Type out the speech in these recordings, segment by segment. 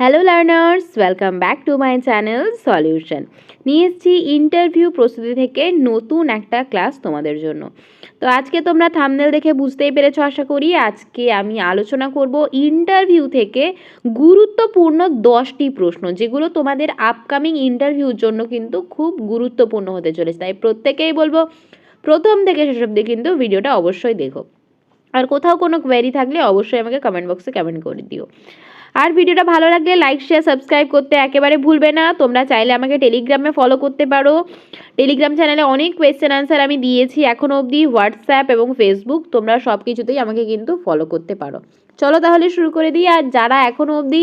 Hello learners welcome back to my channel solution নিয়ে এসেছি interview প্রস্তুতি থেকে নতুন একটা ক্লাস তোমাদের জন্য। তো আজকে তোমরা থামনেল দেখে বুঝতেই পেরেছ, আশা করি আজকে আমি আলোচনা করব ইন্টারভিউ থেকে গুরুত্বপূর্ণ দশটি প্রশ্ন, যেগুলো তোমাদের আপকামিং ইন্টারভিউর জন্য কিন্তু খুব গুরুত্বপূর্ণ হতে চলেছে। তাই প্রত্যেকেই বলব, প্রথম থেকে শেষ অবধি কিন্তু ভিডিওটা অবশ্যই দেখো। আর কোথাও কোনো কোয়েরি থাকলে অবশ্যই আমাকে কমেন্ট বক্সে কমেন্ট করে দিও। আর ভিডিওটা ভালো লাগলে লাইক শেয়ার সাবস্ক্রাইব করতে একেবারে ভুলবে না। তোমরা চাইলে আমাকে টেলিগ্রামে ফলো করতে পারো। টেলিগ্রাম চ্যানেলে অনেক কোয়েশ্চেন আনসার আমি দিয়েছি এখনও অবধি। হোয়াটসঅ্যাপ এবং ফেসবুক তোমরা সব কিছুতেই আমাকে কিন্তু ফলো করতে পারো। চলো তাহলে শুরু করে দিই। আর যারা এখনও অবধি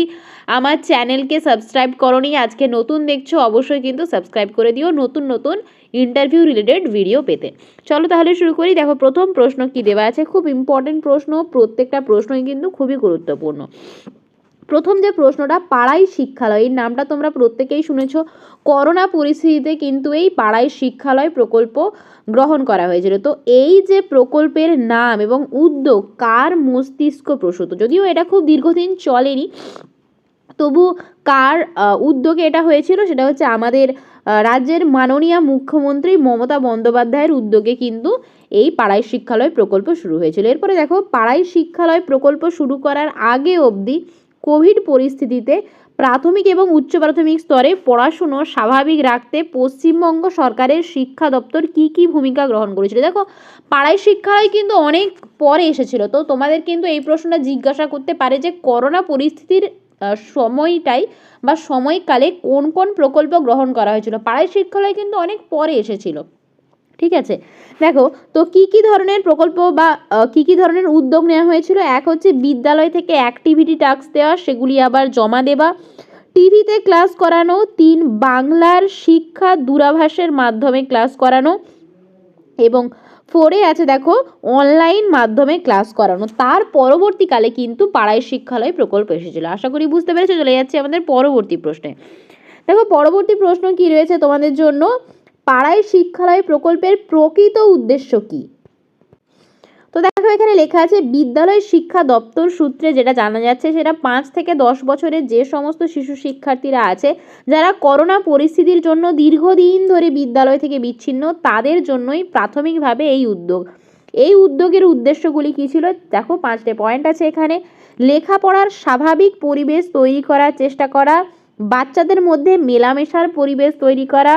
আমার চ্যানেলকে সাবস্ক্রাইব করনি, আজকে নতুন দেখছ, অবশ্যই কিন্তু সাবস্ক্রাইব করে দিও নতুন নতুন ইন্টারভিউ রিলেটেড ভিডিও পেতে। চলো তাহলে শুরু করি। দেখো, প্রথম প্রশ্ন কি দেওয়া আছে? খুব ইম্পর্টেন্ট প্রশ্ন। প্রত্যেকটা প্রশ্নই কিন্তু খুবই গুরুত্বপূর্ণ। প্রথম যে প্রশ্নটা, পাড়াই শিক্ষালয় এই নামটা তোমরা প্রত্যেকেই শুনেছ। করোনা পরিস্থিতিতে কিন্তু এই পাড়াই শিক্ষালয় প্রকল্প গ্রহণ করা হয়েছিল। তো এই যে প্রকল্পের নাম এবং উদ্যোগ, কার মস্তিষ্ক প্রসূত? যদিও এটা খুব দীর্ঘদিন চলেনি, তবু কার উদ্যোগে এটা হয়েছিল সেটা হচ্ছে আমাদের রাজ্যের মাননীয় মুখ্যমন্ত্রী মমতা বন্দ্যোপাধ্যায়ের উদ্যোগে কিন্তু এই পাড়াই শিক্ষালয় প্রকল্প শুরু হয়েছিল। এরপরে দেখো, পাড়াই শিক্ষালয় প্রকল্প শুরু করার আগে অবধি কোভিড পরিস্থিতিতে প্রাথমিক এবং উচ্চ প্রাথমিক স্তরে পড়াশুনো স্বাভাবিক রাখতে পশ্চিমবঙ্গ সরকারের শিক্ষা দপ্তর কি কি ভূমিকা গ্রহণ করেছিল? দেখো পাড়াই শিক্ষালয় কিন্তু অনেক পরে এসেছিল, তো তোমাদের কিন্তু এই প্রশ্নটা জিজ্ঞাসা করতে পারে যে করোনা পরিস্থিতির সময়টাই বা সময়কালে কোন কোন প্রকল্প গ্রহণ করা হয়েছিল? পাড়ায় শিক্ষালয় কিন্তু অনেক পরে এসেছিল। ঠিক আছে? দেখো, তো কি কি ধরনের প্রকল্প বা কি কি ধরনের উদ্যোগ নেওয়া হয়েছিল? এক হচ্ছে বিদ্যালয় থেকে অ্যাক্টিভিটি টাস্ক দেওয়া, সেগুলি আবার জমা দেওয়া। টিভিতে ক্লাস করানো, তিন, বাংলার শিক্ষা দূরাভাসের মাধ্যমে ক্লাস করানো। এবং ফোরে আছে, দেখো অনলাইন মাধ্যমে ক্লাস করানো। তার পরবর্তীকালে কিন্তু পাড়ায় শিক্ষালয় প্রকল্প এসেছিল। আশা করি বুঝতে পেরেছ? চলে যাচ্ছে আমাদের পরবর্তী প্রশ্নে। দেখো, পরবর্তী প্রশ্ন কি রয়েছে তোমাদের জন্য? পাড়ায় শিক্ষালয় প্রকল্পের প্রকৃত উদ্দেশ্য কি? তো দেখো, এখানে লেখা আছে, বিদ্যালয় শিক্ষা দপ্তর সূত্রে যেটা জানা যাচ্ছে, সেটা পাঁচ থেকে দশ বছরের যে সমস্ত শিশু শিক্ষার্থীরা আছে, যারা করোনা পরিস্থিতির জন্য দীর্ঘদিন ধরে বিদ্যালয় থেকে বিচ্ছিন্ন, তাদের জন্যই প্রাথমিকভাবে এই উদ্যোগ। এই উদ্যোগের উদ্দেশ্যগুলি কী ছিল? দেখো, পাঁচটা পয়েন্ট আছে এখানে। লেখাপড়ার স্বাভাবিক পরিবেশ তৈরি করার চেষ্টা করা, বাচ্চাদের মধ্যে মেলামেশার পরিবেশ তৈরি করা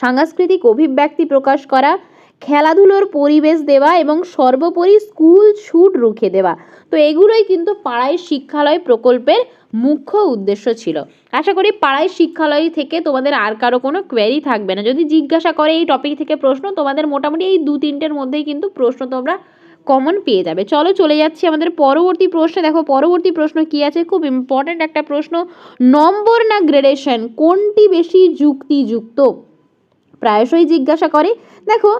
সাংস্কৃতিক অভিব্যক্তি প্রকাশ করা, খেলাধুলোর পরিবেশ দেওয়া এবং সর্বোপরি স্কুল ছুট রুখে দেওয়া। তো এগুলোই কিন্তু পাড়ায় শিক্ষালয় প্রকল্পের মুখ্য উদ্দেশ্য ছিল। আশা করি পাড়ায় শিক্ষালয় থেকে তোমাদের আর কারও কোনো কোয়েরি থাকবে না। যদি জিজ্ঞাসা করে এই টপিক থেকে প্রশ্ন, তোমাদের মোটামুটি এই দু তিনটের মধ্যেই কিন্তু প্রশ্ন তোমরা কমন পেয়ে যাবে। চলো চলে যাচ্ছি আমাদের পরবর্তী প্রশ্নে। দেখো, পরবর্তী প্রশ্ন কি আছে? খুব ইম্পর্ট্যান্ট একটা প্রশ্ন। নম্বর না গ্রেডেশন কোনটি বেশি যুক্তিযুক্ত? প্রায়শই জিজ্ঞাসা করে, দেখো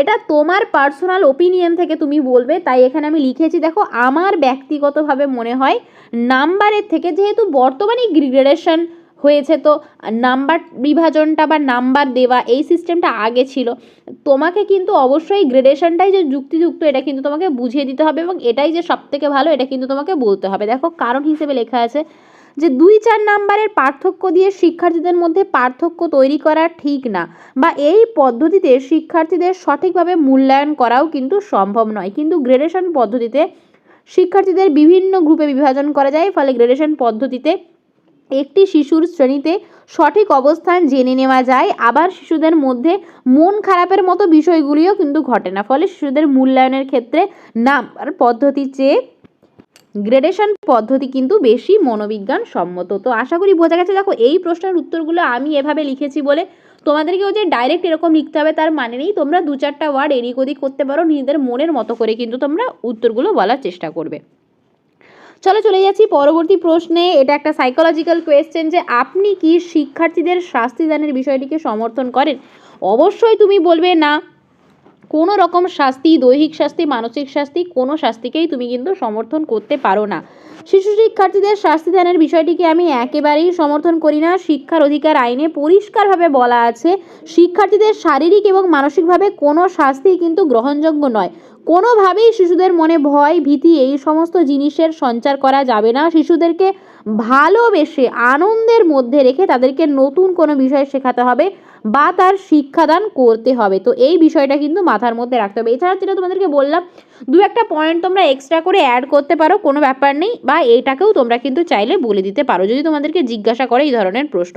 এটা তোমার পার্সোনাল ওপিনিয়ন থেকে তুমি বলবে, তাই এখানে আমি লিখেছি, দেখো, আমার ব্যক্তিগতভাবে মনে হয় নাম্বারের থেকে যেহেতু বর্তমানে গ্রেডেশন হয়েছে, তো নাম্বার বিভাজনটা বা নাম্বার দেওয়া এই সিস্টেমটা আগে ছিল, তোমাকে কিন্তু অবশ্যই গ্রেডেশনটাই যে যুক্তিযুক্ত, এটা কিন্তু তোমাকে বুঝিয়ে দিতে হবে এবং এটাই যে সব থেকে ভালো, এটা কিন্তু তোমাকে বলতে হবে। দেখো, কারণ হিসেবে লেখা আছে যে দুই চার নাম্বারের পার্থক্য দিয়ে শিক্ষার্থীদের মধ্যে পার্থক্য তৈরি করা ঠিক না বা এই পদ্ধতিতে শিক্ষার্থীদের সঠিকভাবে মূল্যায়ন করাও কিন্তু সম্ভব নয়। কিন্তু গ্রেডেশন পদ্ধতিতে শিক্ষার্থীদের বিভিন্ন গ্রুপে বিভাজন করা যায়, ফলে গ্রেডেশন পদ্ধতিতে একটি শিশুর শ্রেণীতে সঠিক অবস্থান জেনে নেওয়া যায়। আবার শিশুদের মধ্যে মন খারাপের মতো বিষয়গুলিও কিন্তু ঘটে না, ফলে শিশুদের মূল্যায়নের ক্ষেত্রে নাম্বার পদ্ধতি চেয়ে গ্রেডেশন পদ্ধতি কিন্তু বেশি মনোবিজ্ঞান সম্মত। তো আশা করি বোঝা গেছে, দেখো এই প্রশ্নের উত্তরগুলো আমি এভাবে লিখেছি বলে তোমাদেরকেও যে ডাইরেক্ট এরকম লিখতে হবে, তার মানে নেই। তোমরা দু চারটা ওয়ার্ড এদিক ওদিক করতে পারো, নিজেদের মনের মতো করে কিন্তু তোমরা উত্তরগুলো বলার চেষ্টা করবে। চলো চলে যাচ্ছি পরবর্তী প্রশ্নে। এটা একটা সাইকোলজিক্যাল কোয়েশ্চেন যে আপনি কি শিক্ষার্থীদের শাস্তিদানের বিষয়টিকে সমর্থন করেন? অবশ্যই তুমি বলবে না। কোনো রকম শাস্তি, দৈহিক শাস্তি, মানসিক শাস্তি কোনো শাস্তিকেই তুমি কিন্তু সমর্থন করতে পারো না। শিশু শিক্ষার্থীদের শাস্তি দানের বিষয়টিকে আমি একেবারেই সমর্থন করি না। শিক্ষার অধিকার আইনে পরিষ্কারভাবে বলা আছে, শিক্ষার্থীদের শারীরিক এবং মানসিকভাবে কোনো শাস্তি কিন্তু গ্রহণযোগ্য নয়। কোনোভাবেই শিশুদের মনে ভয়, ভীতি এই সমস্ত জিনিসের সঞ্চার করা যাবে না। শিশুদেরকে ভালোবেসে, আনন্দের মধ্যে রেখে তাদেরকে নতুন কোনো বিষয় শেখাতে হবে বা তার শিক্ষাদান করতে হবে। তো এই বিষয়টা কিন্তু মাথার মধ্যে রাখতে হবে। এছাড়া যেটা তোমাদেরকে বললাম, দু একটা পয়েন্ট তোমরা এক্সট্রা করে অ্যাড করতে পারো, কোনো ব্যাপার নেই। বা এইটাকেও তোমরা কিন্তু চাইলে বলে দিতে পারো যদি তোমাদেরকে জিজ্ঞাসা করে এই ধরনের প্রশ্ন।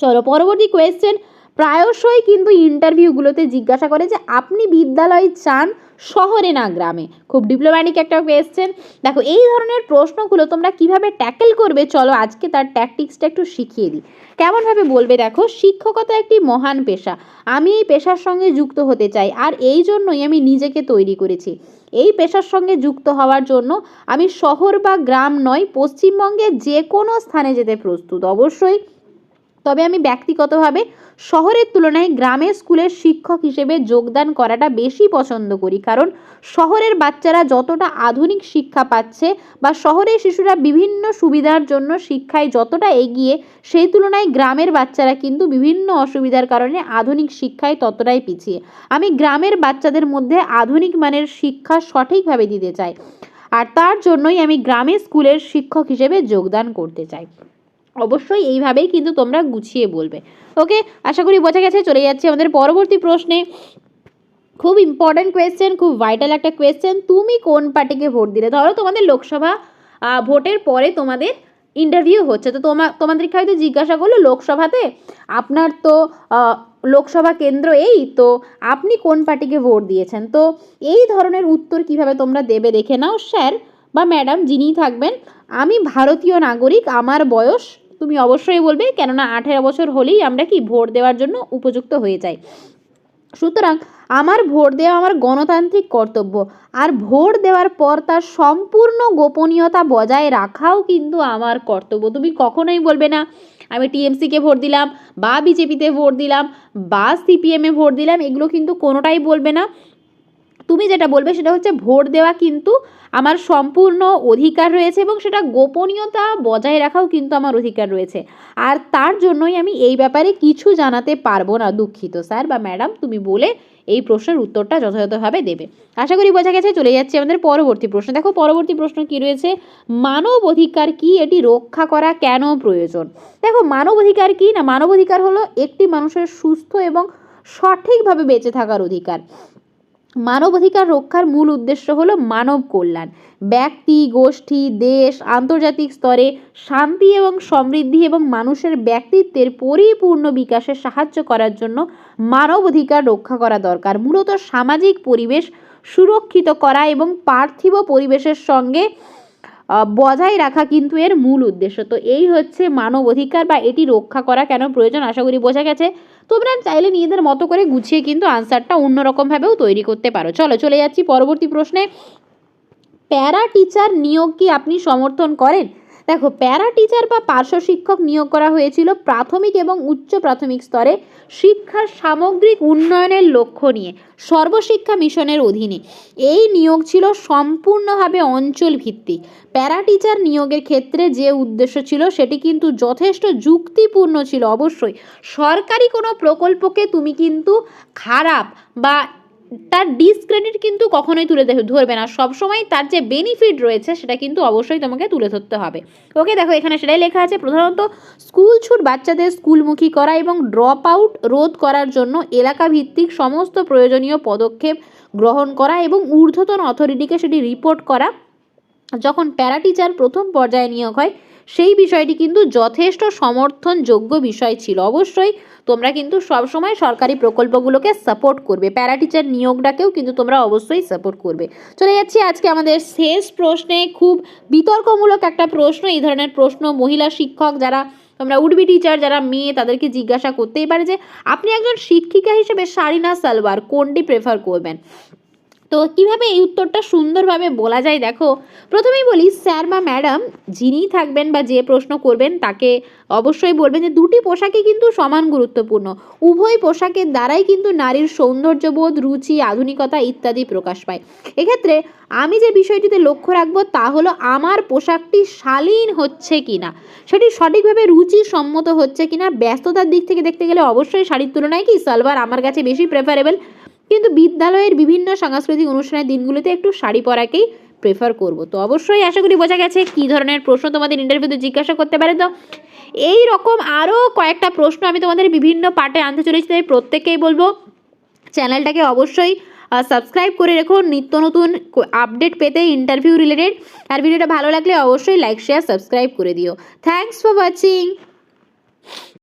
চলো, পরবর্তী কোয়েশ্চেন প্রায়শই কিন্তু ইন্টারভিউগুলোতে জিজ্ঞাসা করে যে, আপনি বিদ্যালয় চান শহরে না গ্রামে? খুব ডিপ্লোম্যাটিক একটা কোয়েশ্চেন দেখো, এই ধরনের প্রশ্নগুলো তোমরা কীভাবে ট্যাকেল করবে? চলো, আজকে তার ট্যাকটিক্সটা একটু শিখিয়ে দিই। কেমনভাবে বলবে দেখো, শিক্ষকতা একটি মহান পেশা। আমি এই পেশার সঙ্গে যুক্ত হতে চাই, আর এই জন্যই আমি নিজেকে তৈরি করেছি। এই পেশার সঙ্গে যুক্ত হওয়ার জন্য আমি শহর বা গ্রাম নয়, পশ্চিমবঙ্গের যে কোনো স্থানে যেতে প্রস্তুত। অবশ্যই তবে আমি ব্যক্তিগতভাবে শহরের তুলনায় গ্রামের স্কুলের শিক্ষক হিসেবে যোগদান করাটা বেশি পছন্দ করি। কারণ শহরের বাচ্চারা যতটা আধুনিক শিক্ষা পাচ্ছে বা শহরের শিশুরা বিভিন্ন সুবিধার জন্য শিক্ষায় যতটা এগিয়ে, সেই তুলনায় গ্রামের বাচ্চারা কিন্তু বিভিন্ন অসুবিধার কারণে আধুনিক শিক্ষায় ততটাই পিছিয়ে। আমি গ্রামের বাচ্চাদের মধ্যে আধুনিক মানের শিক্ষা সঠিকভাবে দিতে চাই। আর তার জন্যই আমি গ্রামের স্কুলের শিক্ষক হিসেবে যোগদান করতে চাই। অবশ্যই এইভাবেই কিন্তু তোমরা গুছিয়ে বলবে। ওকে আশা করি বোঝা গেছে, চলে যাচ্ছে আমাদের পরবর্তী প্রশ্নে। খুব ইম্পর্ট্যান্ট কোয়েশ্চেন খুব ভাইটাল একটা কোয়েশ্চেন তুমি কোন পার্টিকে ভোট দিলে? ধরো তোমাদের লোকসভা ভোটের পরে তোমাদের ইন্টারভিউ হচ্ছে, তো তোমা, তোমাদেরকে হয়তো জিজ্ঞাসা করল লোকসভাতে, আপনার তো লোকসভা কেন্দ্র এই, তো আপনি কোন পার্টিকে ভোট দিয়েছেন? তো এই ধরনের উত্তর কীভাবে তোমরা দেবে দেখে নাও, স্যার বা ম্যাডাম যিনিই থাকবেন। আমি ভারতীয় নাগরিক, আমার বয়স তুমি অবশ্যই বলবে, কেননা আঠেরো বছর হলেই আমরা কি ভোট দেওয়ার জন্য উপযুক্ত হয়ে যাই। সুতরাং আমার ভোট দেওয়া আমার গণতান্ত্রিক কর্তব্য, আর ভোট দেওয়ার পর তার সম্পূর্ণ গোপনীয়তা বজায় রাখাও কিন্তু আমার কর্তব্য। তুমি কখনোই বলবে না, আমি টিএমসিকে ভোট দিলাম, বা বিজেপিতে ভোট দিলাম, বা সিপিএমে ভোট দিলাম, এগুলো কিন্তু কোনোটাই বলবে না। তুমি যেটা বলবে সেটা হচ্ছে ভোট দেওয়া কিন্তু আমার সম্পূর্ণ অধিকার রয়েছে এবং সেটা গোপনীয়তা বজায় রাখাও কিন্তু আমার অধিকার রয়েছে। আর তার জন্যই আমি এই ব্যাপারে কিছু জানাতে পারব না, দুঃখিত স্যার বা ম্যাডাম, তুমি বলে এই প্রশ্নের উত্তরটা যথাযথভাবে দেবে। আশা করি বোঝা গেছে, চলে যাচ্ছে আমাদের পরবর্তী প্রশ্ন। দেখো, পরবর্তী প্রশ্ন কি রয়েছে? মানব অধিকার কি, এটি রক্ষা করা কেন প্রয়োজন? দেখো, মানব অধিকার কি? না, মানব অধিকার হলো একটি মানুষের সুস্থ এবং সঠিকভাবে বেঁচে থাকার অধিকার। মানবাধিকার রক্ষার মূল উদ্দেশ্য হল মানব কল্যাণ। ব্যক্তি, গোষ্ঠী, দেশ, আন্তর্জাতিক স্তরে শান্তি এবং সমৃদ্ধি এবং মানুষের ব্যক্তিত্বের পরিপূর্ণ বিকাশে সাহায্য করার জন্য মানবাধিকার রক্ষা করা দরকার। মূলত সামাজিক পরিবেশ সুরক্ষিত করা এবং পার্থিব পরিবেশের সঙ্গে বজায় রাখা কিন্তু এর মূল উদ্দেশ্য। তো এই হচ্ছে মানব অধিকার বা এটি রক্ষা করা কেন প্রয়োজন, আশা করি বোঝা গেছে। তোমরা চাইলে নিজেদের মতো করে গুছিয়ে কিন্তু আনসারটা অন্যরকমভাবেও তৈরি করতে পারো। চলো, চলে যাচ্ছি পরবর্তী প্রশ্নে। প্যারা টিচার নিয়োগ কি আপনি সমর্থন করেন? দেখো, প্যারা টিচার বা পার্শ্ব শিক্ষক নিয়োগ করা হয়েছিল প্রাথমিক এবং উচ্চ প্রাথমিক স্তরে শিক্ষার সামগ্রিক উন্নয়নের লক্ষ্য নিয়ে, সর্বশিক্ষা মিশনের অধীনে। এই নিয়োগ ছিল সম্পূর্ণভাবে অঞ্চল ভিত্তিক প্যারা টিচার নিয়োগের ক্ষেত্রে যে উদ্দেশ্য ছিল, সেটি কিন্তু যথেষ্ট যুক্তিপূর্ণ ছিল। অবশ্যই, সরকারি কোনো প্রকল্পকে তুমি কিন্তু খারাপ বা তার ডিসক্রেডিট কিন্তু কখনোই তুলে ধরবে না। সবসময় তার যে বেনিফিট রয়েছে সেটা কিন্তু অবশ্যই তোমাকে তুলে ধরতে হবে। ওকে দেখো এখানে সেটাই লেখা আছে। প্রধানত স্কুল ছুট বাচ্চাদের স্কুলমুখী করা এবং ড্রপ আউট রোধ করার জন্য এলাকা ভিত্তিক সমস্ত প্রয়োজনীয় পদক্ষেপ গ্রহণ করা এবং ঊর্ধ্বতন অথরিটিকে সেটি রিপোর্ট করা। যখন প্যারা টিচার প্রথম পর্যায়ে নিয়োগ হয় সেই বিষয়টি কিন্তু যথেষ্ট সমর্থনযোগ্য বিষয় ছিল। অবশ্যই তোমরা কিন্তু সবসময় সরকারি প্রকল্পগুলোকে সাপোর্ট করবে। প্যারা টিচার নিয়োগটাকেও কিন্তু তোমরা অবশ্যই সাপোর্ট করবে। চলে যাচ্ছি আজকে আমাদের শেষ প্রশ্নে। খুব বিতর্কমূলক একটা প্রশ্ন, এই ধরনের প্রশ্ন মহিলা শিক্ষক যারা, তোমরা উডবি টিচার যারা মেয়ে, তাদেরকে জিজ্ঞাসা করতেই পারে যে, আপনি একজন শিক্ষিকা হিসেবে শাড়ি না সালোয়ার কোনটি প্রেফার করবেন? তো কীভাবে এই উত্তরটা সুন্দরভাবে বলা যায় দেখো? প্রথমেই বলি, স্যার বা ম্যাডাম যিনিই থাকবেন বা যে প্রশ্ন করবেন তাকে অবশ্যই বলবেন যে দুটি পোশাকই কিন্তু সমান গুরুত্বপূর্ণ। উভয় পোশাকের দ্বারাই কিন্তু নারীর সৌন্দর্যবোধ, রুচি, আধুনিকতা ইত্যাদি প্রকাশ পায়। এক্ষেত্রে আমি যে বিষয়টিতে লক্ষ্য রাখব তা হলো, আমার পোশাকটি শালীন হচ্ছে কিনা? সেটি সঠিকভাবে রুচি সম্মত হচ্ছে কিনা? ব্যস্ততার দিক থেকে দেখতে গেলে অবশ্যই শাড়ির তুলনায় কি সালোয়ার আমার কাছে বেশি প্রেফারেবল কিন্তু বিদ্যালয়ের বিভিন্ন সাংস্কৃতিক অনুষ্ঠানের দিনগুলোতে একটু শাড়ি পরাকেই প্রেফার করব। তো অবশ্যই আশা করি বোঝা গেছে কী ধরনের প্রশ্ন তোমাদের ইন্টারভিউতে জিজ্ঞাসা করতে পারে তো। এই রকম আরও কয়েকটা প্রশ্ন আমি তোমাদের বিভিন্ন পার্টে আনতে চলেছি, তাই প্রত্যেককেই বলব চ্যানেলটাকে অবশ্যই সাবস্ক্রাইব করে রেখো। নিত্য নতুন আপডেট পেতে ইন্টারভিউ রিলেটেড আর ভিডিওটা ভালো লাগলে অবশ্যই লাইক শেয়ার সাবস্ক্রাইব করে দিও। Thanks for watching